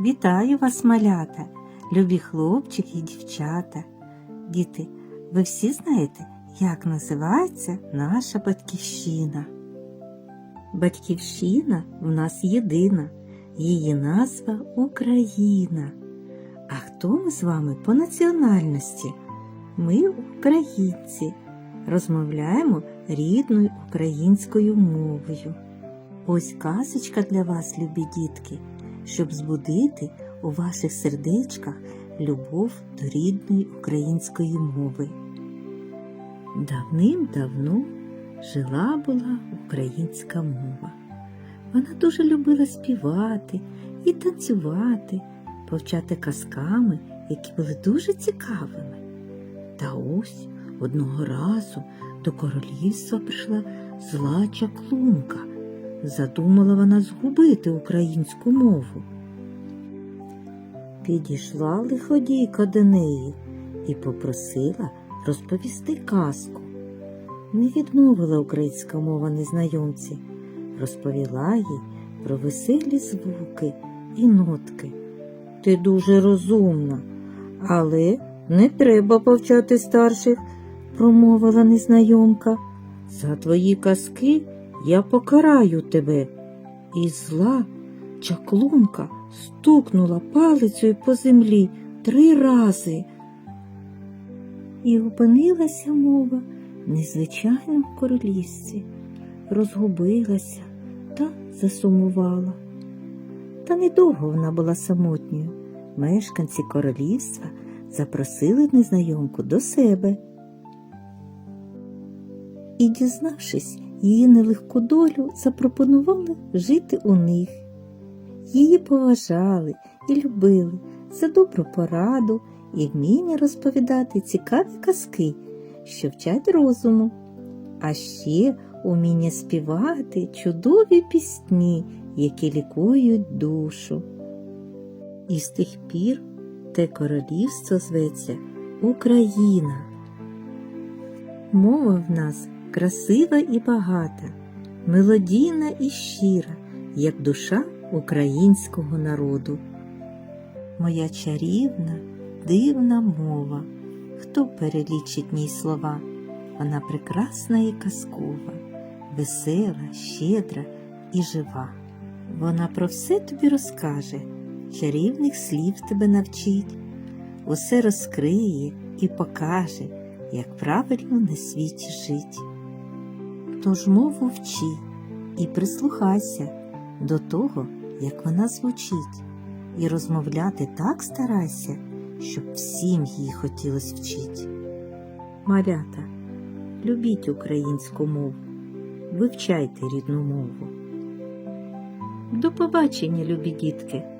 Вітаю вас, малята, любі хлопчики і дівчата. Діти, ви всі знаєте, як називається наша батьківщина? Батьківщина в нас єдина, її назва Україна. А хто ми з вами по національності? Ми українці, розмовляємо рідною українською мовою. Ось казочка для вас, любі дітки, щоб збудити у ваших сердечках любов до рідної української мови. Давним-давно жила була українська мова. Вона дуже любила співати і танцювати, повчати казками, які були дуже цікавими. Та ось одного разу до королівства прийшла зла чаклунка. Задумала вона згубити українську мову. Підійшла лиходійка до неї і попросила розповісти казку. Не відмовила українська мова незнайомці, розповіла їй про веселі звуки і нотки. Ти дуже розумна, але не треба повчати старших, промовила незнайомка. За твої казки я покараю тебе. І зла чаклунка стукнула палицею по землі три рази. І опинилася мова в незвичайному королівстві, розгубилася та засумувала. Та недовго вона була самотньою. Мешканці королівства запросили незнайомку до себе. І, дізнавшись її нелегку долю, запропонували жити у них. Її поважали і любили за добру пораду і вміння розповідати цікаві казки, що вчать розуму, а ще уміння співати чудові пісні, які лікують душу. І з тих пір те королівство зветься Україна. Мова в нас красива і багата, мелодійна і щира, як душа українського народу. Моя чарівна, дивна мова, хто перелічить ній слова? Вона прекрасна і казкова, весела, щедра і жива. Вона про все тобі розкаже, чарівних слів тебе навчить, усе розкриє і покаже, як правильно на світі жить. Тож мову вчи і прислухайся до того, як вона звучить, і розмовляти так старайся, щоб всім її хотілось вчить. Малята, любіть українську мову, вивчайте рідну мову. До побачення, любі дітки!